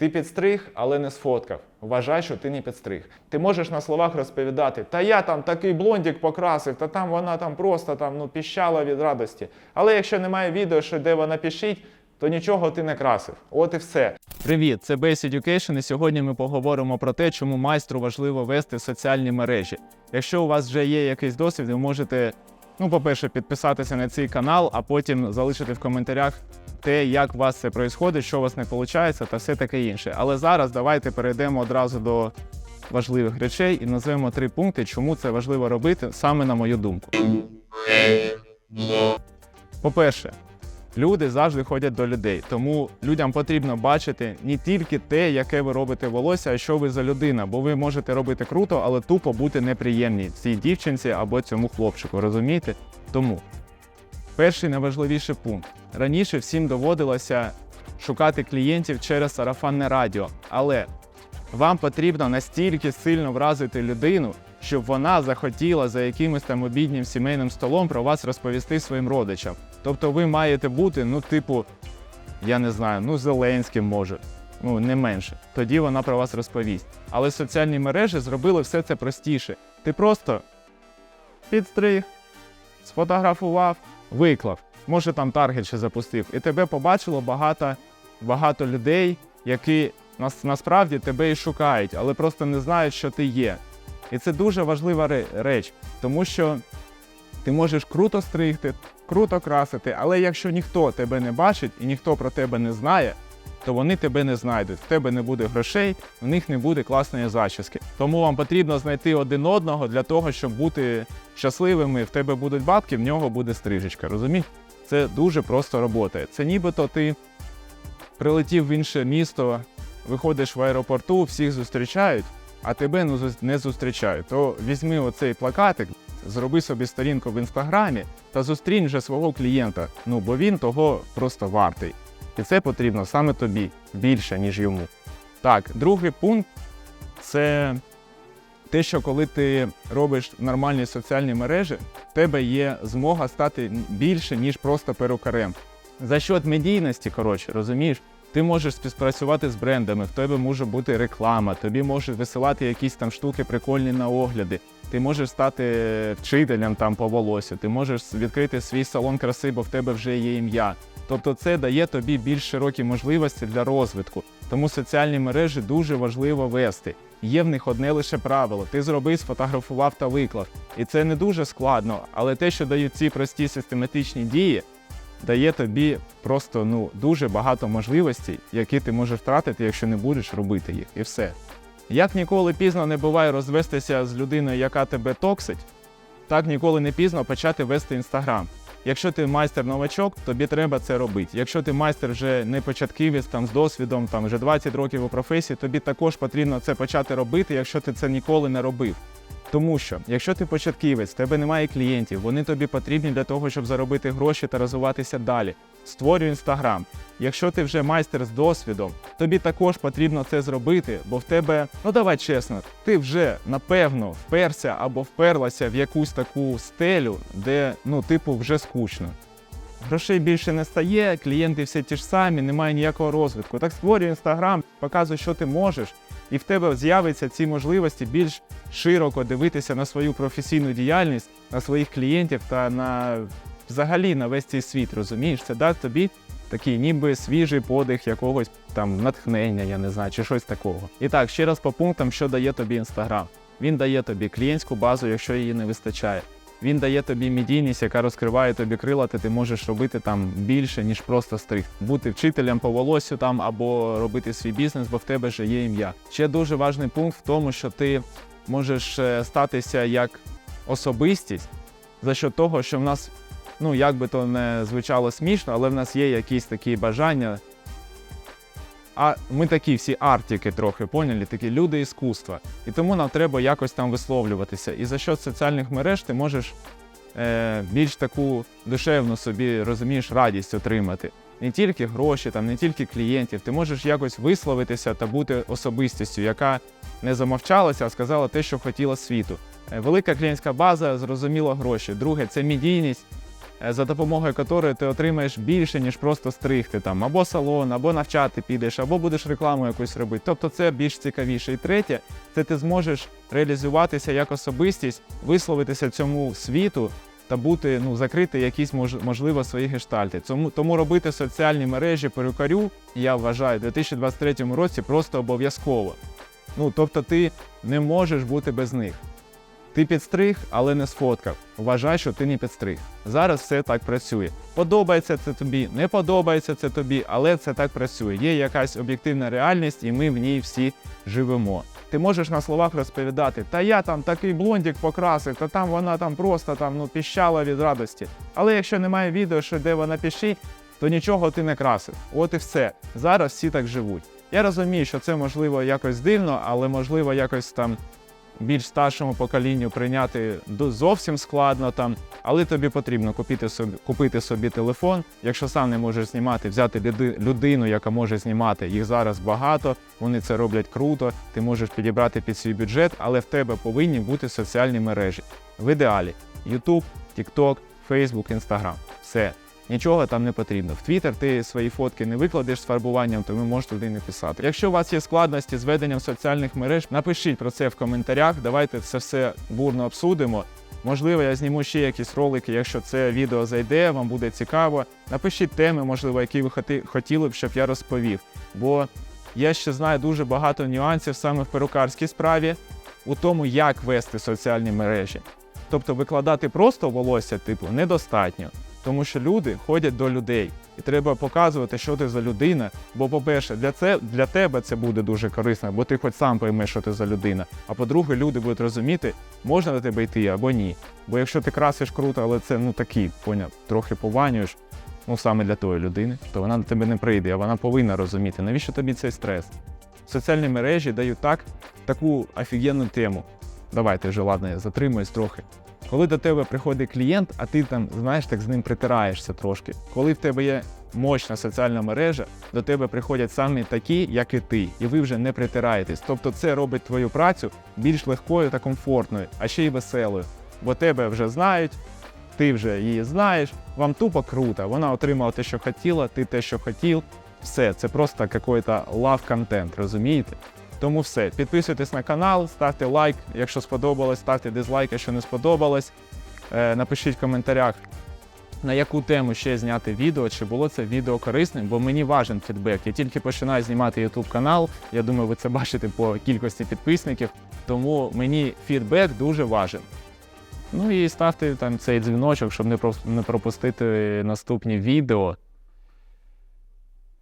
Ти підстриг, але не сфоткав. Вважай, що ти не підстриг. Ти можеш на словах розповідати, та я там такий блондик покрасив, та там вона там просто там ну піщала від радості. Але якщо немає відео, що де вона пішить, то нічого ти не красив. От і все. Привіт, це Base Education, і сьогодні ми поговоримо про те, чому майстру важливо вести соціальні мережі. Якщо у вас вже є якийсь досвід, ви можете, ну, по-перше, підписатися на цей канал, а потім залишити в коментарях те, як у вас це відбувається, що у вас не виходить та все таке інше. Але зараз давайте перейдемо одразу до важливих речей і назвемо три пункти, чому це важливо робити саме на мою думку. По-перше, Люди завжди ходять до людей, тому людям потрібно бачити не тільки те, яке ви робите волосся, а що ви за людина, бо ви можете робити круто, але тупо бути неприємні цій дівчинці або цьому хлопчику. Розумієте? Тому перший найважливіший пункт. Раніше всім доводилося шукати клієнтів через сарафанне радіо, але вам потрібно настільки сильно вразити людину, щоб вона захотіла за якимось там обіднім сімейним столом про вас розповісти своїм родичам. Тобто ви маєте бути, ну, типу, я не знаю, ну, Зеленським може, ну не менше. Тоді вона про вас розповість. Але соціальні мережі зробили все це простіше. Ти просто підстриг, сфотографував, виклав. Може там таргет ще запустив. І тебе побачило багато, багато людей, які нас, насправді тебе і шукають, але просто не знають, що ти є. І це дуже важлива реч, тому що ти можеш круто стригти, круто красити, але якщо ніхто тебе не бачить і ніхто про тебе не знає, то вони тебе не знайдуть. В тебе не буде грошей, в них не буде класної зачіски. Тому вам потрібно знайти один одного для того, щоб бути щасливими. В тебе будуть бабки, в нього буде стрижечка. Розумієш? Це дуже просто робота. Це нібито ти прилетів в інше місто, виходиш в аеропорту, всіх зустрічають, а тебе ну, не зустрічають. То візьми оцей плакатик, зроби собі сторінку в інстаграмі та зустрінь вже свого клієнта. Ну бо він того просто вартий. І це потрібно саме тобі більше, ніж йому. Так, другий пункт це те, що коли ти робиш нормальні соціальні мережі, в тебе є змога стати більше, ніж просто перукарем. За счет медійності, коротше, розумієш? Ти можеш співпрацювати з брендами, в тебе може бути реклама, тобі можуть висилати якісь там штуки прикольні на огляди. Ти можеш стати вчителем там по волосю, ти можеш відкрити свій салон краси, бо в тебе вже є ім'я. Тобто це дає тобі більш широкі можливості для розвитку. Тому соціальні мережі дуже важливо вести. Є в них одне лише правило: ти зробив, сфотографував та виклав. І це не дуже складно, але те, що дають ці прості систематичні дії, дає тобі просто ну дуже багато можливостей, які ти можеш втратити, якщо не будеш робити їх, і все. Як ніколи пізно не буває розвестися з людиною, яка тебе токсить, так ніколи не пізно почати вести інстаграм. Якщо ти майстер новачок, тобі треба це робити. Якщо ти майстер вже не початківець там з досвідом, там вже 20 років у професії, тобі також потрібно це почати робити, якщо ти це ніколи не робив. Тому що, якщо ти початківець, тебе немає клієнтів, вони тобі потрібні для того, щоб заробити гроші та розвиватися далі. Створюй інстаграм. Якщо ти вже майстер з досвідом, тобі також потрібно це зробити, бо в тебе, ну давай чесно, ти вже напевно вперся або вперлася в якусь таку стелю, де ну, типу, вже скучно. Грошей більше не стає, клієнти всі ті ж самі, немає ніякого розвитку. Так створюй інстаграм, показуй, що ти можеш, і в тебе з'являться ці можливості більш широко дивитися на свою професійну діяльність, на своїх клієнтів та на взагалі на весь цей світ. Розумієш, це дасть тобі такий ніби свіжий подих якогось там натхнення, я не знаю, чи щось такого. І так, ще раз по пунктам, що дає тобі інстаграм. Він дає тобі клієнтську базу, якщо її не вистачає. Він дає тобі медійність, яка розкриває тобі крила, ти можеш робити там більше, ніж просто стриг. Бути вчителем по волосю там або робити свій бізнес, бо в тебе вже є ім'я. Ще дуже важний пункт в тому, що ти можеш е, статися як особистість за що того, що в нас, ну як би то не звучало смішно, але в нас є якісь такі бажання. А ми такі всі артики трохи поняли, такі люди іскусства. І тому нам треба якось там висловлюватися. І за що соціальних мереж ти можеш е, більш таку душевну собі розумієш радість отримати. Не тільки гроші, там, не тільки клієнтів, ти можеш якось висловитися та бути особистістю, яка не замовчалася, а сказала те, що хотіла світу. Е, Велика клієнтська база, зрозуміло, гроші. Друге це медійність. Е, за допомогою якої ти отримаєш більше, ніж просто стригти там або салон, або навчати підеш, або будеш рекламу якусь робити. Тобто це більш цікавіше. І третє, це ти зможеш реалізуватися як особистість, висловитися цьому світу та бути ну, закрити якісь можливо свої гештальти. Тому, тому робити соціальні мережі перукарю, я вважаю, у 2023 році просто обов'язково. Ну, тобто ти не можеш бути без них. Ти підстриг, але не сфоткав. Вважай, що ти не підстриг. Зараз все так працює. Подобається це тобі, не подобається це тобі, але це так працює. Є якась об'єктивна реальність, і ми в ній всі живемо. Ти можеш на словах розповідати, та я там такий блондик покрасив, та там вона там просто там ну піщала від радості. Але якщо немає відео, що де вона пішить, то нічого ти не красив. От і все. Зараз всі так живуть. Я розумію, що це можливо якось дивно, але можливо якось там більш старшому поколінню прийняти зовсім складно там, але тобі потрібно купити собі, купити собі телефон. Якщо сам не можеш знімати, взяти людину, яка може знімати. Їх зараз багато, вони це роблять круто. Ти можеш підібрати під свій бюджет, але в тебе повинні бути соціальні мережі. В ідеалі YouTube, TikTok, Facebook, Instagram. Все. Нічого там не потрібно. В Twitter ти свої фотки не викладеш з фарбуванням, тому можеш туди не писати. Якщо у вас є складності з веденням соціальних мереж, напишіть про це в коментарях. Давайте це все бурно обсудимо. Можливо, я зніму ще якісь ролики, якщо це відео зайде, вам буде цікаво. Напишіть теми, можливо, які ви хотіли б, щоб я розповів. Бо я ще знаю дуже багато нюансів саме в перукарській справі, у тому, як вести соціальні мережі. Тобто викладати просто волосся, типу, недостатньо. Тому що люди ходять до людей, і треба показувати, що ти за людина. Бо, по-перше, для це для тебе це буде дуже корисно, бо ти хоч сам поймеш, що ти за людина. А по-друге, люди будуть розуміти, можна до тебе йти або ні. Бо якщо ти красиш круто, але це ну такий, поняв, трохи пованюєш, ну саме для тої людини, то вона до тебе не прийде, а вона повинна розуміти, навіщо тобі цей стрес. Соціальні мережі дають так, таку офігенну тему. Давайте вже ладно, я затримуюсь трохи. Коли до тебе приходить клієнт, а ти там, знаєш, так з ним притираєшся трошки. Коли в тебе є мощна соціальна мережа, до тебе приходять самі такі, як і ти, і ви вже не притираєтесь. Тобто це робить твою працю більш легкою та комфортною, а ще й веселою. Бо тебе вже знають, ти вже її знаєш, вам тупо круто. Вона отримала те, що хотіла, ти те, що хотів. Все, це просто какой-то love контент, розумієте? Тому все. Підписуйтесь на канал, ставте лайк, якщо сподобалось, ставте дизлайк, якщо не сподобалось. Е, напишіть в коментарях, на яку тему ще зняти відео, чи було це відео корисним, бо мені важен фідбек. Я тільки починаю знімати YouTube канал. Я думаю, ви це бачите по кількості підписників. Тому мені фідбек дуже важен. Ну і ставте там цей дзвіночок, щоб не пропустити наступні відео.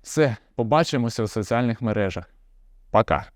Все, побачимося в соціальних мережах. Пока.